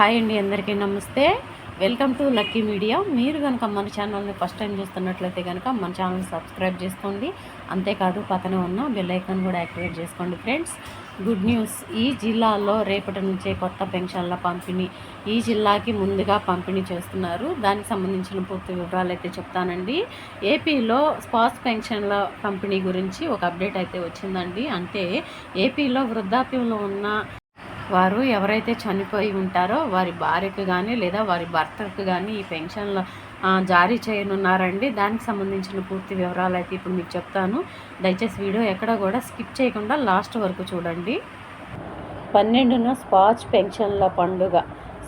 Hi అండి అందరికీ నమస్తే. Welcome to Lucky Media. మీరు కనుక మన ఛానల్ని ఫస్ట్ టైం చూస్తున్నట్లయితే కనుక మన ఛానల్ సబ్స్క్రైబ్ చేసుకోండి. అంతేకాదు పక్కన ఉన్న బెల్ ఐకాన్ కూడా యాక్టివేట్ చేసుకోండి ఫ్రెండ్స్. గుడ్ న్యూస్ ఈ జిల్లాలో రేపటి నుంచే కొత్త పెన్షన్ల పంపిణీ ఈ జిల్లాకి ముందుగా పంపిణీ చేస్తున్నారు. దానికి సంబంధించిన పూర్తి వివరాలు అయితే చెప్తానండి. ఏపీలో స్పాస్ పెన్షన్ల పంపిణీ గురించి ఒక అప్డేట్ అయితే వచ్చిందండి. అంటే ఏపీలో వృద్ధాప్యంలో ఉన్న వారు ఎవరైతే చనిపోయి ఉంటారో వారి భార్యకు కానీ లేదా వారి భర్తకు కానీ ఈ పెన్షన్ల జారీ చేయనున్నారండి. దానికి సంబంధించిన పూర్తి వివరాలు అయితే ఇప్పుడు మీకు చెప్తాను. దయచేసి వీడియో ఎక్కడ కూడా స్కిప్ చేయకుండా లాస్ట్ వరకు చూడండి. పన్నెండున స్పాచ్ పెన్షన్ల పండుగ.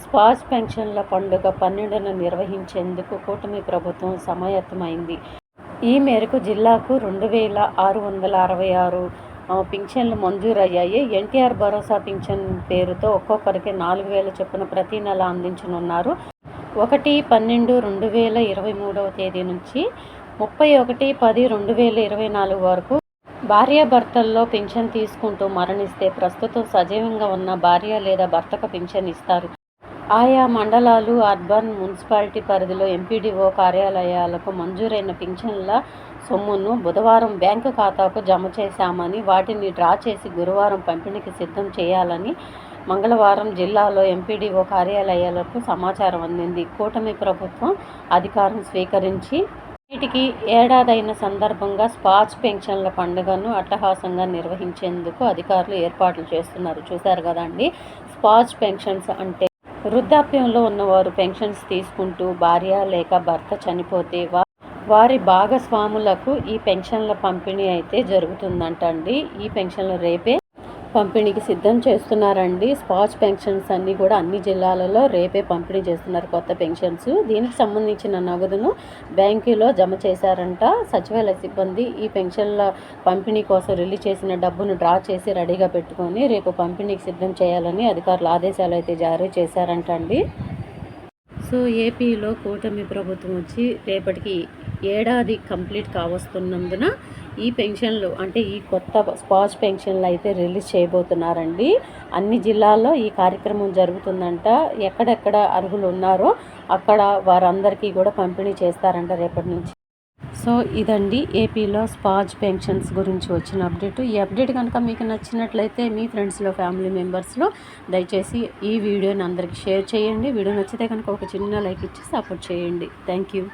స్పాచ్ పెన్షన్ల పండుగ పన్నెండున నిర్వహించేందుకు కూటమి ప్రభుత్వం సమాయత్తమైంది. ఈ మేరకు జిల్లాకు రెండు వేల ఆరు వందల అరవై ఆరు పింఛన్లు మంజూరయ్యాయి. ఎన్టీఆర్ భరోసా పింఛన్ పేరుతో ఒక్కొక్కరికి నాలుగు వేల చొప్పున ప్రతి నెల అందించనున్నారు. ఒకటి పన్నెండు రెండు వేల ఇరవై మూడవ తేదీ నుంచి ముప్పై ఒకటి పది రెండు వేల ఇరవై నాలుగు వరకు భార్యాభర్తల్లో పింఛన్ తీసుకుంటూ మరణిస్తే ప్రస్తుతం సజీవంగా ఉన్న భార్య లేదా భర్తకు పింఛన్ ఇస్తారు. ఆయా మండలాలు అర్బన్ మున్సిపాలిటీ పరిధిలో ఎంపీడీఓ కార్యాలయాలకు మంజూరైన పింఛన్ల సొమ్మును బుధవారం బ్యాంకు ఖాతాకు జమ చేశామని వాటిని డ్రా చేసి గురువారం పంపిణీకి సిద్ధం చేయాలని మంగళవారం జిల్లాలో ఎంపీడీఓ కార్యాలయాలకు సమాచారం అందింది. కూటమి ప్రభుత్వం అధికారం స్వీకరించి వీటికి ఏడాదైన సందర్భంగా స్పాచ్ పెన్షన్ల పండుగను అట్టహాసంగా నిర్వహించేందుకు అధికారులు ఏర్పాట్లు చేస్తున్నారు. చూశారు కదండి? స్పాచ్ పెన్షన్స్ అంటే వృద్ధాప్యంలో ఉన్నవారు పెన్షన్స్ తీసుకుంటూ భార్య లేక భర్త చనిపోతే వారి భాగస్వాములకు ఈ పెన్షన్ల పంపిణీ అయితే జరుగుతుందంటండి. ఈ పెన్షన్లు రేపే పంపిణీకి సిద్ధం చేస్తున్నారండి. స్పాచ్ పెన్షన్స్ అన్నీ కూడా అన్ని జిల్లాలలో రేపే పంపిణీ చేస్తున్నారు కొత్త పెన్షన్స్. దీనికి సంబంధించిన నగదును బ్యాంకులో జమ చేశారంట. సచివాలయ సిబ్బంది ఈ పెన్షన్ల పంపిణీ కోసం రిలీజ్ చేసిన డబ్బును డ్రా చేసి రెడీగా పెట్టుకొని రేపు పంపిణీకి సిద్ధం చేయాలని అధికారులు ఆదేశాలు అయితే జారీ చేశారంట అండి సో ఏపీలో కూటమి ప్రభుత్వం వచ్చి రేపటికి ఏడాది కంప్లీట్ కావస్తున్నందున ఈ పెన్షన్లు అంటే ఈ కొత్త స్పాష్ పెన్షన్లు అయితే రిలీజ్ చేయబోతున్నారండి. అన్ని జిల్లాల్లో ఈ కార్యక్రమం జరుగుతుందంట. ఎక్కడెక్కడ అర్హులు ఉన్నారో అక్కడ వారందరికీ కూడా పంపిణీ చేస్తారంట రేపటి నుంచి. సో ఇదండి ఏపీలో స్పాజ్ పెన్షన్స్ గురించి వచ్చిన అప్డేట్. ఈ అప్డేట్ కనుక మీకు నచ్చినట్లయితే మీ ఫ్రెండ్స్లో ఫ్యామిలీ మెంబర్స్లో దయచేసి ఈ వీడియోని అందరికీ షేర్ చేయండి. వీడియో నచ్చితే కనుక ఒక చిన్న లైక్ ఇచ్చి సపోర్ట్ చేయండి. Thank you.